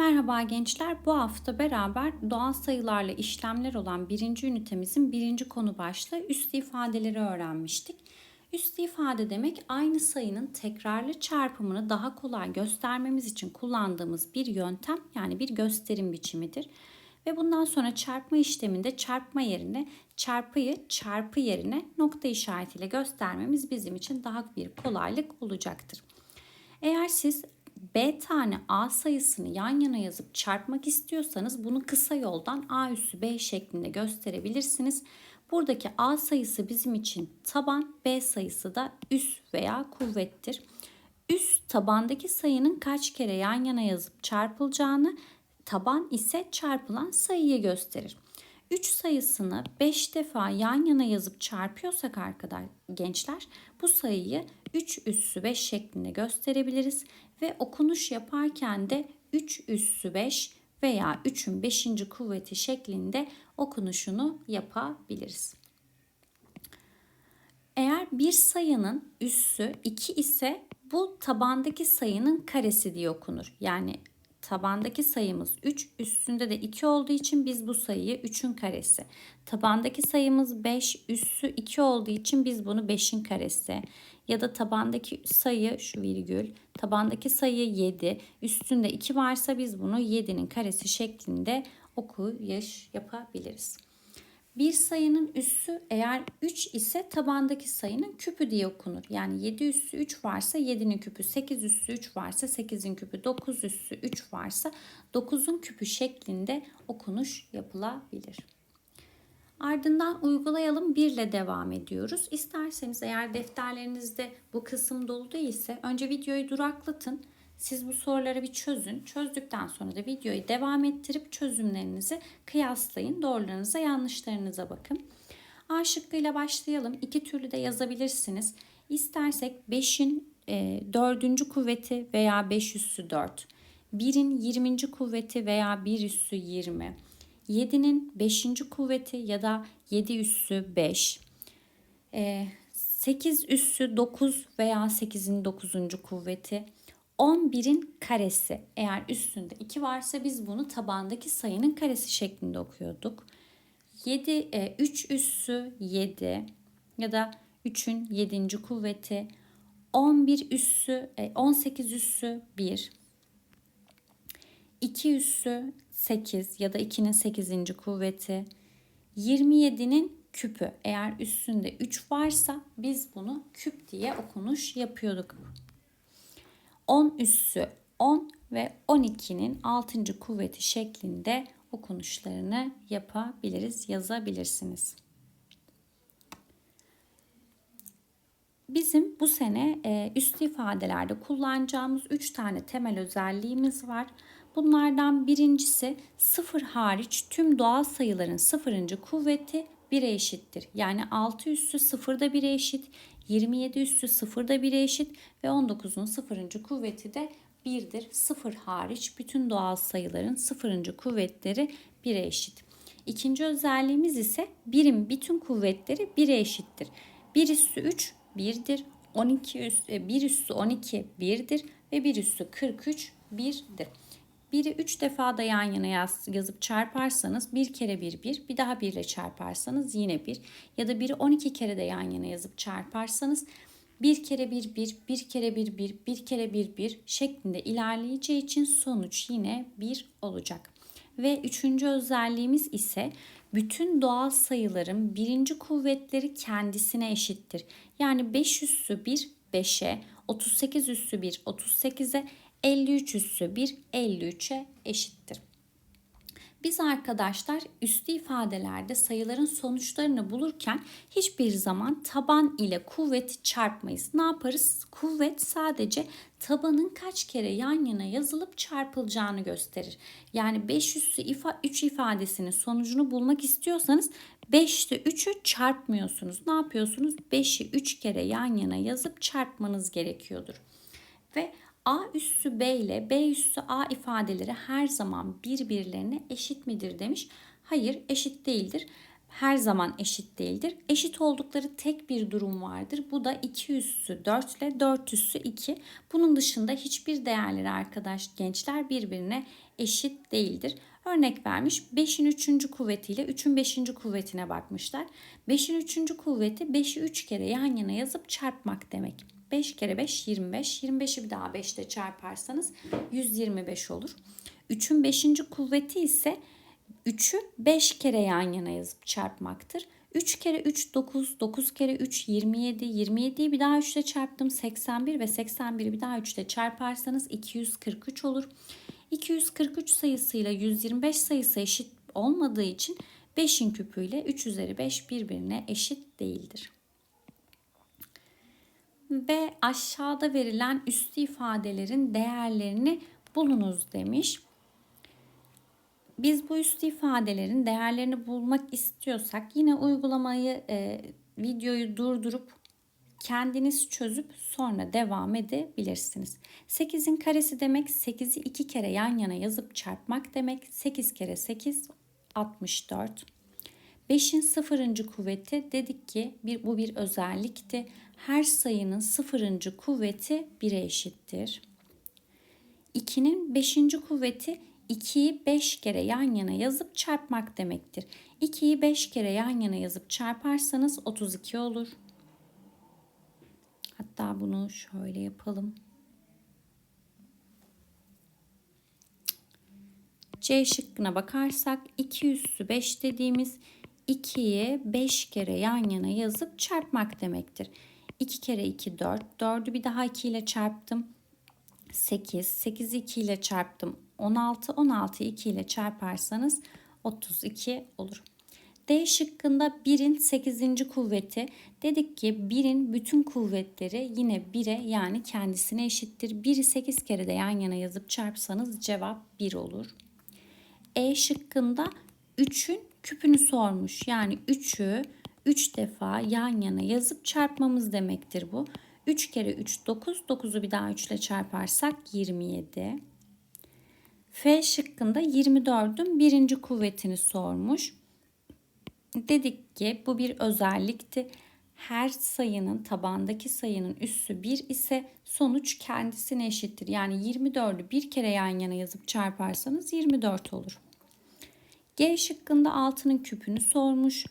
Merhaba gençler. Bu hafta beraber doğal sayılarla işlemler olan birinci ünitemizin birinci konu başlığı üst ifadeleri öğrenmiştik. Üst ifade demek aynı sayının tekrarlı çarpımını daha kolay göstermemiz için kullandığımız bir yöntem yani bir gösterim biçimidir. Ve bundan sonra çarpma işleminde çarpma yerine çarpıyı çarpı yerine nokta işaretiyle göstermemiz bizim için daha bir kolaylık olacaktır. Eğer siz B tane A sayısını yan yana yazıp çarpmak istiyorsanız bunu kısa yoldan A üssü B şeklinde gösterebilirsiniz. Buradaki A sayısı bizim için taban, B sayısı da üs veya kuvvettir. Üst tabandaki sayının kaç kere yan yana yazıp çarpılacağını, taban ise çarpılan sayıyı gösterir. 3 sayısını 5 defa yan yana yazıp çarpıyorsak arkadaşlar gençler bu sayıyı 3 üssü 5 şeklinde gösterebiliriz ve okunuş yaparken de 3 üssü 5 veya 3'ün 5. kuvveti şeklinde okunuşunu yapabiliriz. Eğer bir sayının üssü 2 ise bu tabandaki sayının karesi diye okunur. Yani tabandaki sayımız 3, üstünde de 2 olduğu için biz bu sayıyı 3'ün karesi. Tabandaki sayımız 5, üssü 2 olduğu için biz bunu 5'in karesi. Ya da tabandaki sayı şu virgül, tabandaki sayı 7, üstünde 2 varsa biz bunu 7'nin karesi şeklinde okuyuş yapabiliriz. Bir sayının üssü eğer 3 ise tabandaki sayının küpü diye okunur. Yani 7 üssü 3 varsa 7'nin küpü, 8 üssü 3 varsa 8'in küpü, 9 üssü 3 varsa 9'un küpü şeklinde okunuş yapılabilir. Ardından uygulayalım 1 ile devam ediyoruz. İsterseniz eğer defterlerinizde bu kısım dolu değilse önce videoyu duraklatın. Siz bu soruları bir çözün. Çözdükten sonra da videoyu devam ettirip çözümlerinizi kıyaslayın. Doğrularınıza yanlışlarınıza bakın. A şıkkıyla başlayalım. İki türlü de yazabilirsiniz. İstersek 5'in e, 4. kuvveti veya 5 üssü 4. 1'in 20. kuvveti veya 1 üssü 20. 7'nin 5. kuvveti ya da 7 üssü 5. E, 8 üssü 9 veya 8'in 9. kuvveti. 11'in karesi eğer üstünde 2 varsa biz bunu tabandaki sayının karesi şeklinde okuyorduk. 7 e, 3 üssü 7 ya da 3'ün 7. kuvveti 11 üssü e, 18 üssü 1 2 üssü 8 ya da 2'nin 8. kuvveti 27'nin küpü eğer üstünde 3 varsa biz bunu küp diye okunuş yapıyorduk. 10 üssü 10 ve 12'nin 6. kuvveti şeklinde okunuşlarını yapabiliriz, yazabilirsiniz. Bizim bu sene e, üst ifadelerde kullanacağımız 3 tane temel özelliğimiz var. Bunlardan birincisi sıfır hariç tüm doğal sayıların sıfırıncı kuvveti 1'e eşittir. Yani 6 üssü sıfırda 1'e eşit, 27 üssü sıfırda 1'e eşit ve 19'un sıfırıncı kuvveti de 1'dir. Sıfır hariç bütün doğal sayıların sıfırıncı kuvvetleri 1'e eşit. İkinci özelliğimiz ise birim bütün kuvvetleri 1'e eşittir. 1 üssü 3 1'dir. 12 üssü, 1 üssü 12 1'dir ve 1 üssü 43 1'dir. Biri 3 defa da yan yana yaz, yazıp çarparsanız bir kere 1 1 bir daha 1 ile çarparsanız yine 1 ya da biri 12 kere de yan yana yazıp çarparsanız bir kere 1 1 bir kere 1 1 bir kere 1 1 şeklinde ilerleyeceği için sonuç yine 1 olacak. Ve üçüncü özelliğimiz ise bütün doğal sayıların birinci kuvvetleri kendisine eşittir. Yani 5 üssü 1 5'e, 38 üssü 1 38'e, 53 üssü 1 53'e eşittir. Biz arkadaşlar üstü ifadelerde sayıların sonuçlarını bulurken hiçbir zaman taban ile kuvveti çarpmayız. Ne yaparız? Kuvvet sadece tabanın kaç kere yan yana yazılıp çarpılacağını gösterir. Yani 5 üssü ifa 3 ifadesinin sonucunu bulmak istiyorsanız 5'te 3'ü çarpmıyorsunuz. Ne yapıyorsunuz? 5'i 3 kere yan yana yazıp çarpmanız gerekiyordur. Ve A üssü B ile B üssü A ifadeleri her zaman birbirlerine eşit midir demiş. Hayır eşit değildir. her zaman eşit değildir. Eşit oldukları tek bir durum vardır. Bu da 2 üssü 4 ile 4 üssü 2. Bunun dışında hiçbir değerleri arkadaş gençler birbirine eşit değildir. Örnek vermiş 5'in 3. kuvvetiyle 3'ün 5. kuvvetine bakmışlar. 5'in 3. kuvveti 5'i 3 kere yan yana yazıp çarpmak demek. 5 kere 5 25. 25'i bir daha 5 ile çarparsanız 125 olur. 3'ün 5. kuvveti ise 3'ü 5 kere yan yana yazıp çarpmaktır. 3 kere 3 9, 9 kere 3 27, 27'yi bir daha 3 ile çarptım 81 ve 81'i bir daha 3 ile çarparsanız 243 olur. 243 sayısıyla 125 sayısı eşit olmadığı için 5'in küpüyle 3 üzeri 5 birbirine eşit değildir. Ve aşağıda verilen üstü ifadelerin değerlerini bulunuz demiş. Biz bu üstü ifadelerin değerlerini bulmak istiyorsak yine uygulamayı e, videoyu durdurup kendiniz çözüp sonra devam edebilirsiniz. 8'in karesi demek 8'i 2 kere yan yana yazıp çarpmak demek. 8 kere 8 64. 5'in sıfırıncı kuvveti dedik ki bir, bu bir özellikti. Her sayının sıfırıncı kuvveti 1'e eşittir. 2'nin 5. kuvveti 2'yi 5 kere yan yana yazıp çarpmak demektir. 2'yi 5 kere yan yana yazıp çarparsanız 32 olur. Hatta bunu şöyle yapalım. C şıkkına bakarsak 2 üssü 5 dediğimiz 2'yi 5 kere yan yana yazıp çarpmak demektir. 2 kere 2 4. 4'ü bir daha 2 ile çarptım. 8. 8'i 2 ile çarptım. 16. 16'yı 2 ile çarparsanız 32 olur. D şıkkında 1'in 8. kuvveti dedik ki 1'in bütün kuvvetleri yine 1'e yani kendisine eşittir. 1'i 8 kere de yan yana yazıp çarpsanız cevap 1 olur. E şıkkında 3'ün küpünü sormuş. Yani 3'ü 3 defa yan yana yazıp çarpmamız demektir bu. 3 kere 3 9. 9'u bir daha 3 ile çarparsak 27. F şıkkında 24'ün birinci kuvvetini sormuş. Dedik ki bu bir özellikti. Her sayının tabandaki sayının üssü 1 ise sonuç kendisine eşittir. Yani 24'ü bir kere yan yana yazıp çarparsanız 24 olur. G şıkkında 6'nın küpünü sormuş.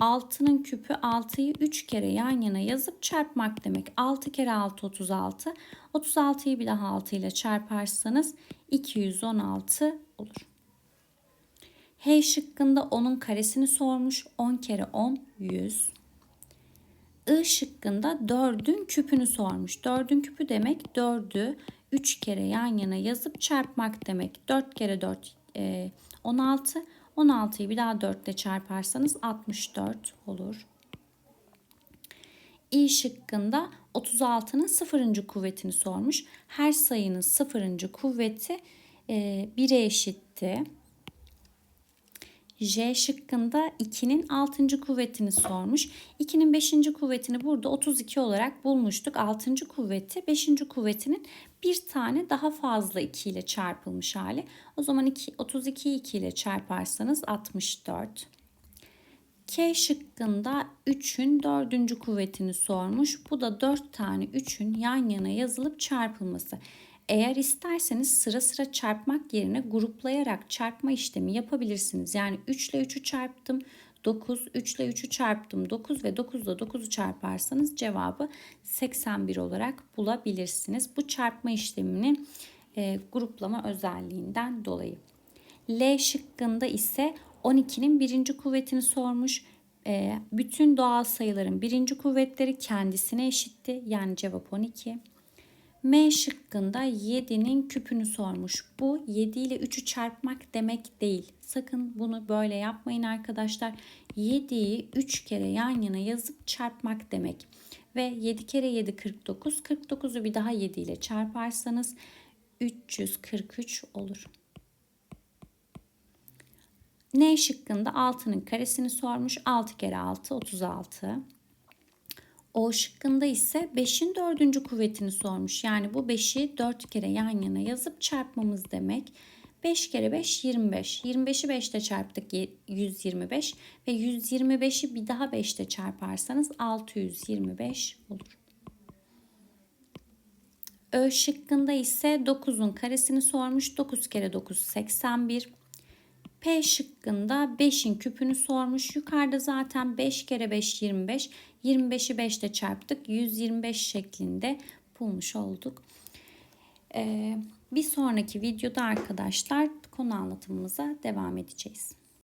6'nın küpü 6'yı 3 kere yan yana yazıp çarpmak demek. 6 kere 6 36. 36'yı bir daha 6 ile çarparsanız 216 olur. H şıkkında 10'un karesini sormuş. 10 kere 10 100. I şıkkında 4'ün küpünü sormuş. 4'ün küpü demek 4'ü 3 kere yan yana yazıp çarpmak demek. 4 kere 4 e, 16. 16'yı bir daha 4 ile çarparsanız 64 olur. İ şıkkında 36'nın sıfırıncı kuvvetini sormuş. Her sayının sıfırıncı kuvveti e, 1'e eşitti. J şıkkında 2'nin 6. kuvvetini sormuş. 2'nin 5. kuvvetini burada 32 olarak bulmuştuk. 6. kuvveti 5. kuvvetinin bir tane daha fazla 2 ile çarpılmış hali. O zaman 2, 32'yi 2 ile çarparsanız 64. K şıkkında 3'ün 4. kuvvetini sormuş. Bu da 4 tane 3'ün yan yana yazılıp çarpılması. Eğer isterseniz sıra sıra çarpmak yerine gruplayarak çarpma işlemi yapabilirsiniz. Yani 3 ile 3'ü çarptım 9, 3 ile 3'ü çarptım 9 ve 9 ile 9'u çarparsanız cevabı 81 olarak bulabilirsiniz. Bu çarpma işlemini e, gruplama özelliğinden dolayı. L şıkkında ise 12'nin birinci kuvvetini sormuş. E, bütün doğal sayıların birinci kuvvetleri kendisine eşitti. Yani cevap 12. M şıkkında 7'nin küpünü sormuş. Bu 7 ile 3'ü çarpmak demek değil. Sakın bunu böyle yapmayın arkadaşlar. 7'yi 3 kere yan yana yazıp çarpmak demek. Ve 7 kere 7 49. 49'u bir daha 7 ile çarparsanız 343 olur. N şıkkında 6'nın karesini sormuş. 6 kere 6 36. O şıkkında ise 5'in dördüncü kuvvetini sormuş. Yani bu 5'i 4 kere yan yana yazıp çarpmamız demek. 5 kere 5 25. 25'i 5 ile çarptık 125 ve 125'i bir daha 5 ile çarparsanız 625 olur. Ö şıkkında ise 9'un karesini sormuş. 9 kere 9 81. P şıkkında 5'in küpünü sormuş. Yukarıda zaten 5 kere 5 25. 25'i 5 ile çarptık. 125 şeklinde bulmuş olduk. Ee, bir sonraki videoda arkadaşlar konu anlatımımıza devam edeceğiz.